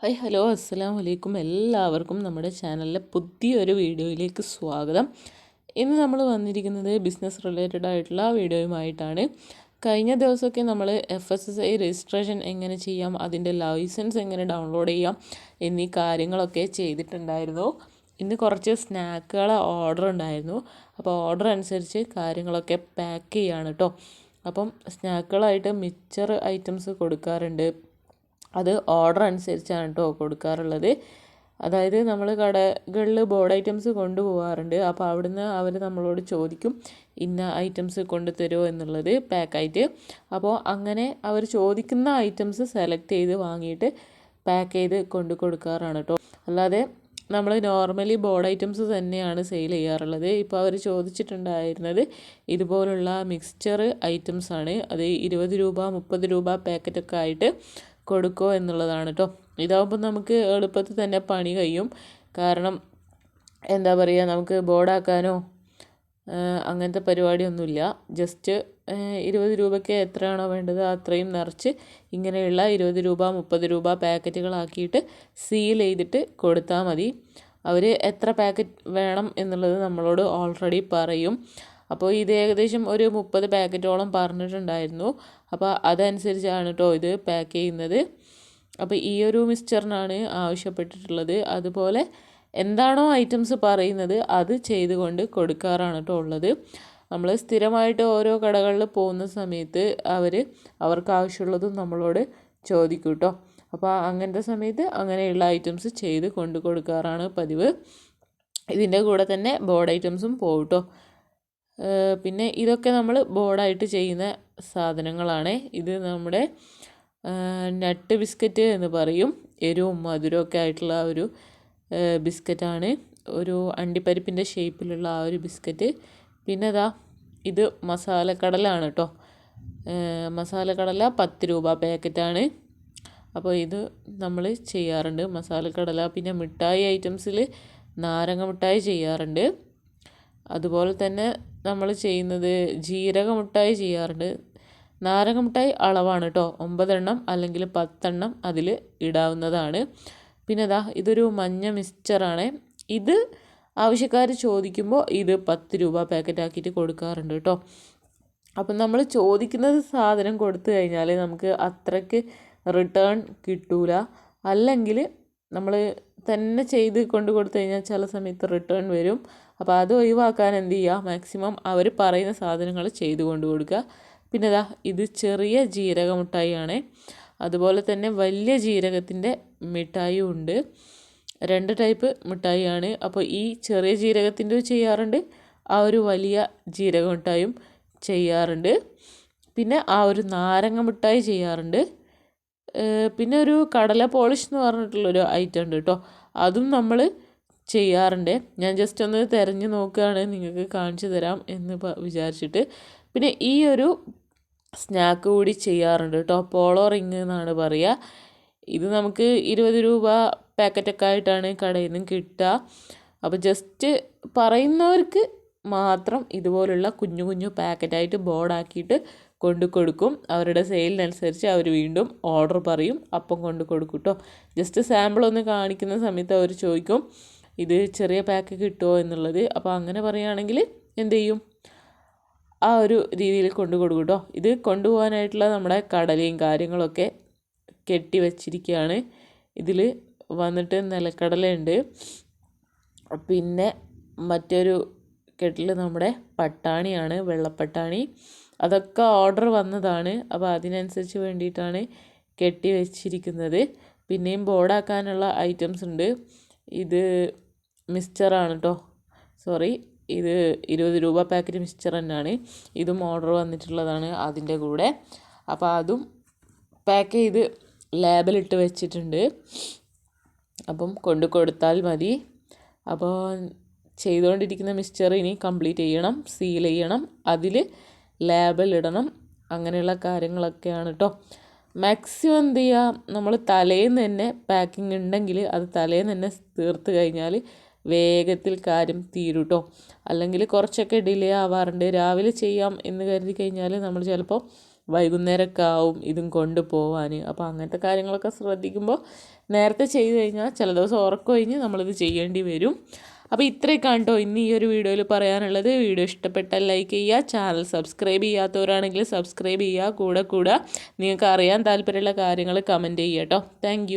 Hi hello അസ്സലാം വലൈക്കും എല്ലാവർക്കും നമ്മുടെ ചാനലിലെ പുതിയൊരു വീഡിയോയിലേക്ക് സ്വാഗതം. ഇന്ന് നമ്മൾ വന്നിരിക്കുന്നത് ബിസിനസ് റിലേറ്റഡ് ആയിട്ടുള്ള വീഡിയോയുമായിട്ടാണ്. കഴിഞ്ഞ ദിവസമൊക്കെ നമ്മൾ F S S I registration എങ്ങനെ ചെയ്യാം അതിന്റെ ലൈസൻസ് എങ്ങനെ ഡൗൺലോഡ് ചെയ്യാം എന്നീ കാര്യങ്ങളൊക്കെ ചെയ്തിട്ടുണ്ടായിരുന്നു. ഇന്ന് കുറച്ച് സ്നാക്കുകൾ ഓർഡർ ഉണ്ടായിരുന്നു. അപ്പോൾ ഓർഡർ അനുസരിച്ച് കാര്യങ്ങളൊക്കെ പാക്ക് ചെയ്യാണ് കേട്ടോ അപ്പം സ്നാക്കുകളായിട്ട് മിച്ചർ ഐറ്റംസ് കൊടുക്കാറുണ്ട്. അത് ഓർഡർ അനുസരിച്ചാണ് കേട്ടോ കൊടുക്കാറുള്ളത്. അതായത് നമ്മൾ കടകളിൽ ബോർഡ് ഐറ്റംസ് കൊണ്ടുപോകാറുണ്ട് അപ്പോൾ അവിടുന്ന് അവർ നമ്മളോട് ചോദിക്കും ഇന്ന ഐറ്റംസ് കൊണ്ടു തരുമോ എന്നുള്ളത് പാക്കായിട്ട് അപ്പോൾ അങ്ങനെ അവർ ചോദിക്കുന്ന ഐറ്റംസ് സെലക്ട് ചെയ്ത് വാങ്ങിയിട്ട് പാക്ക് ചെയ്ത് കൊണ്ടു കൊടുക്കാറാണ് കേട്ടോ അല്ലാതെ നമ്മൾ നോർമലി ബോർഡ് ഐറ്റംസ് തന്നെയാണ് സെയിൽ ചെയ്യാറുള്ളത്. ഇപ്പോൾ അവർ ചോദിച്ചിട്ടുണ്ടായിരുന്നത് ഇതുപോലുള്ള മിക്സ്ചർ ഐറ്റംസ് ആണ്. അത് ഇരുപത് രൂപ മുപ്പത് രൂപ പാക്കറ്റൊക്കെ ആയിട്ട് കൊടുക്കുക എന്നുള്ളതാണ് കേട്ടോ ഇതാകുമ്പോൾ നമുക്ക് എളുപ്പത്തിൽ തന്നെ പണി കഴിയും. കാരണം എന്താ പറയുക നമുക്ക് ബോർഡാക്കാനോ അങ്ങനത്തെ പരിപാടിയൊന്നുമില്ല. ജസ്റ്റ് ഇരുപത് രൂപയ്ക്ക് എത്രയാണോ വേണ്ടത് അത്രയും നിറച്ച് ഇങ്ങനെയുള്ള ഇരുപത് രൂപ മുപ്പത് രൂപ പാക്കറ്റുകളാക്കിയിട്ട് സീൽ ചെയ്തിട്ട് കൊടുത്താൽ മതി. അവർ എത്ര പാക്കറ്റ് വേണം എന്നുള്ളത് നമ്മളോട് ഓൾറെഡി പറയും. അപ്പോൾ ഇത് ഏകദേശം ഒരു മുപ്പത് പാക്കറ്റോളം പറഞ്ഞിട്ടുണ്ടായിരുന്നു. അപ്പോൾ അതനുസരിച്ചാണ് കേട്ടോ ഇത് പാക്ക് ചെയ്യുന്നത്. അപ്പോൾ ഈ ഒരു മിക്സ്ചറിനാണ് ആവശ്യപ്പെട്ടിട്ടുള്ളത്. അതുപോലെ എന്താണോ ഐറ്റംസ് പറയുന്നത് അത് ചെയ്തുകൊണ്ട് കൊടുക്കാറാണ് കേട്ടോ ഉള്ളത്. നമ്മൾ സ്ഥിരമായിട്ട് ഓരോ കടകളിൽ പോകുന്ന സമയത്ത് അവർ അവർക്ക് ആവശ്യമുള്ളതും നമ്മളോട് ചോദിക്കും കേട്ടോ അപ്പോൾ അങ്ങനത്തെ സമയത്ത് അങ്ങനെയുള്ള ഐറ്റംസ് ചെയ്ത് കൊണ്ടു കൊടുക്കാറാണ് പതിവ്. ഇതിന്റെ കൂടെ തന്നെ ബോർഡ് ഐറ്റംസും പോകും കേട്ടോ പിന്നെ ഇതൊക്കെ നമ്മൾ ബോർഡായിട്ട് ചെയ്യുന്ന സാധനങ്ങളാണ്. ഇത് നമ്മുടെ നട്ട് ബിസ്ക്കറ്റ് എന്ന് പറയും. എരിവും മധുരമൊക്കെ ആയിട്ടുള്ള ഒരു ബിസ്ക്കറ്റാണ്. ഒരു അണ്ടിപ്പരിപ്പിന്റെ ഷേപ്പിലുള്ള ആ ഒരു ബിസ്ക്കറ്റ്. പിന്നെ ഇതാ ഇത് മസാലക്കടലാണ് കേട്ടോ. മസാലക്കടല പത്ത് രൂപ പാക്കറ്റാണ്. അപ്പോൾ ഇത് നമ്മൾ ചെയ്യാറുണ്ട് മസാലക്കടല. പിന്നെ മിഠായി ഐറ്റംസിൽ നാരങ്ങ മിഠായി ചെയ്യാറുണ്ട്. അതുപോലെ തന്നെ നമ്മൾ ചെയ്യുന്നത് ജീരക മിഠായി ചെയ്യാറുണ്ട്. നാരക മിഠായി അളവാണ് കേട്ടോ ഒമ്പതെണ്ണം അല്ലെങ്കിൽ പത്തെണ്ണം അതിൽ ഇടാവുന്നതാണ്. പിന്നെ ഇതാ ഇതൊരു മഞ്ഞ മിക്സ്ചറാണ്. ഇത് ആവശ്യക്കാർ ചോദിക്കുമ്പോൾ ഇത് പത്ത് രൂപ പാക്കറ്റ് ആക്കിയിട്ട് കൊടുക്കാറുണ്ട് കേട്ടോ അപ്പം നമ്മൾ ചോദിക്കുന്നത് സാധനം കൊടുത്തു കഴിഞ്ഞാൽ നമുക്ക് അത്രയ്ക്ക് റിട്ടേൺ കിട്ടൂല. അല്ലെങ്കിൽ നമ്മൾ തന്നെ ചെയ്ത് കൊണ്ട് കൊടുത്തു കഴിഞ്ഞാൽ ചില സമയത്ത് റിട്ടേൺ വരും. അപ്പോൾ അത് ഒഴിവാക്കാൻ എന്ത് ചെയ്യുക? മാക്സിമം അവർ പറയുന്ന സാധനങ്ങൾ ചെയ്ത് കൊണ്ട് കൊടുക്കുക. പിന്നെ ഇതാ ഇത് ചെറിയ ജീരക മിഠായിയാണ് അതുപോലെ തന്നെ വലിയ ജീരകത്തിന്റെ മിഠായി ഉണ്ട്. രണ്ട് ടൈപ്പ് മിഠായിയാണ്. അപ്പോൾ ഈ ചെറിയ ജീരകത്തിന്റെ ചെയ്യാറുണ്ട് ആ ഒരു വലിയ ജീരക മിഠായും ചെയ്യാറുണ്ട്. പിന്നെ ആ ഒരു നാരങ്ങ മിഠായി ചെയ്യാറുണ്ട്. പിന്നെ ഒരു കടല പോളിഷ് എന്ന് പറഞ്ഞിട്ടുള്ളൊരു ഐറ്റം ഉണ്ട് കേട്ടോ. അതും നമ്മൾ ചെയ്യാറുണ്ട്. ഞാൻ ജസ്റ്റ് ഒന്ന് തിരഞ്ഞ് നോക്കുകയാണ് നിങ്ങൾക്ക് കാണിച്ചു തരാം എന്ന് വിചാരിച്ചിട്ട്. പിന്നെ ഈ ഒരു സ്നാക്ക് കൂടി ചെയ്യാറുണ്ട് കേട്ടോ. പോളോ റിങ് എന്നാണ് പറയുക ഇത് നമുക്ക് ഇരുപത് രൂപ പാക്കറ്റൊക്കെ ആയിട്ടാണ് കടയിൽ നിന്ന് കിട്ടുക അപ്പോൾ ജസ്റ്റ് പറയുന്നവർക്ക് മാത്രം ഇതുപോലുള്ള കുഞ്ഞു കുഞ്ഞു പാക്കറ്റായിട്ട് ബോർഡാക്കിയിട്ട് കൊണ്ട് കൊടുക്കും. അവരുടെ സെയിലിനനുസരിച്ച് അവർ വീണ്ടും ഓർഡർ പറയും. അപ്പം കൊണ്ട് കൊടുക്കും കേട്ടോ ജസ്റ്റ് സാമ്പിൾ ഒന്ന് കാണിക്കുന്ന സമയത്ത് അവർ ചോദിക്കും ഇത് ചെറിയ പാക്ക് കിട്ടുമോ എന്നുള്ളത്. അപ്പോൾ അങ്ങനെ പറയുകയാണെങ്കിൽ എന്ത് ചെയ്യും? ആ ഒരു രീതിയിൽ കൊണ്ടു കൊടുക്കും കേട്ടോ ഇത് കൊണ്ടുപോകാനായിട്ടുള്ള നമ്മുടെ കടലയും കാര്യങ്ങളൊക്കെ കെട്ടി വച്ചിരിക്കുകയാണ്. ഇതിൽ വന്നിട്ട് നിലക്കടലയുണ്ട്. പിന്നെ മറ്റൊരു കെട്ടിൽ നമ്മുടെ പട്ടാണിയാണ് വെള്ളപ്പട്ടാണി. അതൊക്കെ ഓർഡർ വന്നതാണ്. അപ്പോൾ അതിനനുസരിച്ച് വേണ്ടിയിട്ടാണ് കെട്ടി വെച്ചിരിക്കുന്നത്. പിന്നെയും ബോർഡാക്കാനുള്ള ഐറ്റംസ് ഉണ്ട്. ഇത് മിക്സ്ചറാണ് കേട്ടോ സോറി ഇത് ഇരുപത് രൂപ പാക്കറ്റ് മിക്സ്ചർ തന്നെയാണ്. ഇതും ഓർഡർ വന്നിട്ടുള്ളതാണ് അതിന്റെ കൂടെ. അപ്പോൾ അതും പാക്ക് ചെയ്ത് ലേബലിട്ട് വെച്ചിട്ടുണ്ട്. അപ്പം കൊണ്ടു കൊടുത്താൽ മതി. അപ്പോൾ ചെയ്തുകൊണ്ടിരിക്കുന്ന മിക്സ്ചർ ഇനി കംപ്ലീറ്റ് ചെയ്യണം സീൽ ചെയ്യണം അതിൽ ലേബൽ ഇടണം അങ്ങനെയുള്ള കാര്യങ്ങളൊക്കെയാണ് കേട്ടോ മാക്സിമം എന്ത് ചെയ്യുക നമ്മൾ തലേന്ന് തന്നെ പാക്കിംഗ് ഉണ്ടെങ്കിൽ അത് തലേന്ന് തന്നെ തീർത്ത് കഴിഞ്ഞാൽ വേഗത്തിൽ കാര്യം തീരും കേട്ടോ അല്ലെങ്കിൽ കുറച്ചൊക്കെ ഡിലേ ആവാറുണ്ട്. രാവിലെ ചെയ്യാം എന്ന് കരുതി കഴിഞ്ഞാൽ നമ്മൾ ചിലപ്പോൾ വൈകുന്നേരമൊക്കെ ആവും ഇതും കൊണ്ടുപോകാൻ അപ്പോൾ അങ്ങനത്തെ കാര്യങ്ങളൊക്കെ ശ്രദ്ധിക്കുമ്പോൾ നേരത്തെ ചെയ്ത് കഴിഞ്ഞാൽ ചില ദിവസം ഉറക്കം കഴിഞ്ഞ് നമ്മളിത് ചെയ്യേണ്ടി വരും. അപ്പോൾ ഇത്രയൊക്കെ കണ്ടോ ഇന്ന് ഈ ഒരു വീഡിയോയിൽ പറയാനുള്ളത്. വീഡിയോ ഇഷ്ടപ്പെട്ടാൽ ലൈക്ക് ചെയ്യുക ചാനൽ സബ്സ്ക്രൈബ് ചെയ്യാത്തവരാണെങ്കിൽ സബ്സ്ക്രൈബ് ചെയ്യുക കൂടെ കൂടെ നിങ്ങൾക്ക് അറിയാൻ താല്പര്യമുള്ള കാര്യങ്ങൾ കമന്റ് ചെയ്യുക കേട്ടോ. താങ്ക്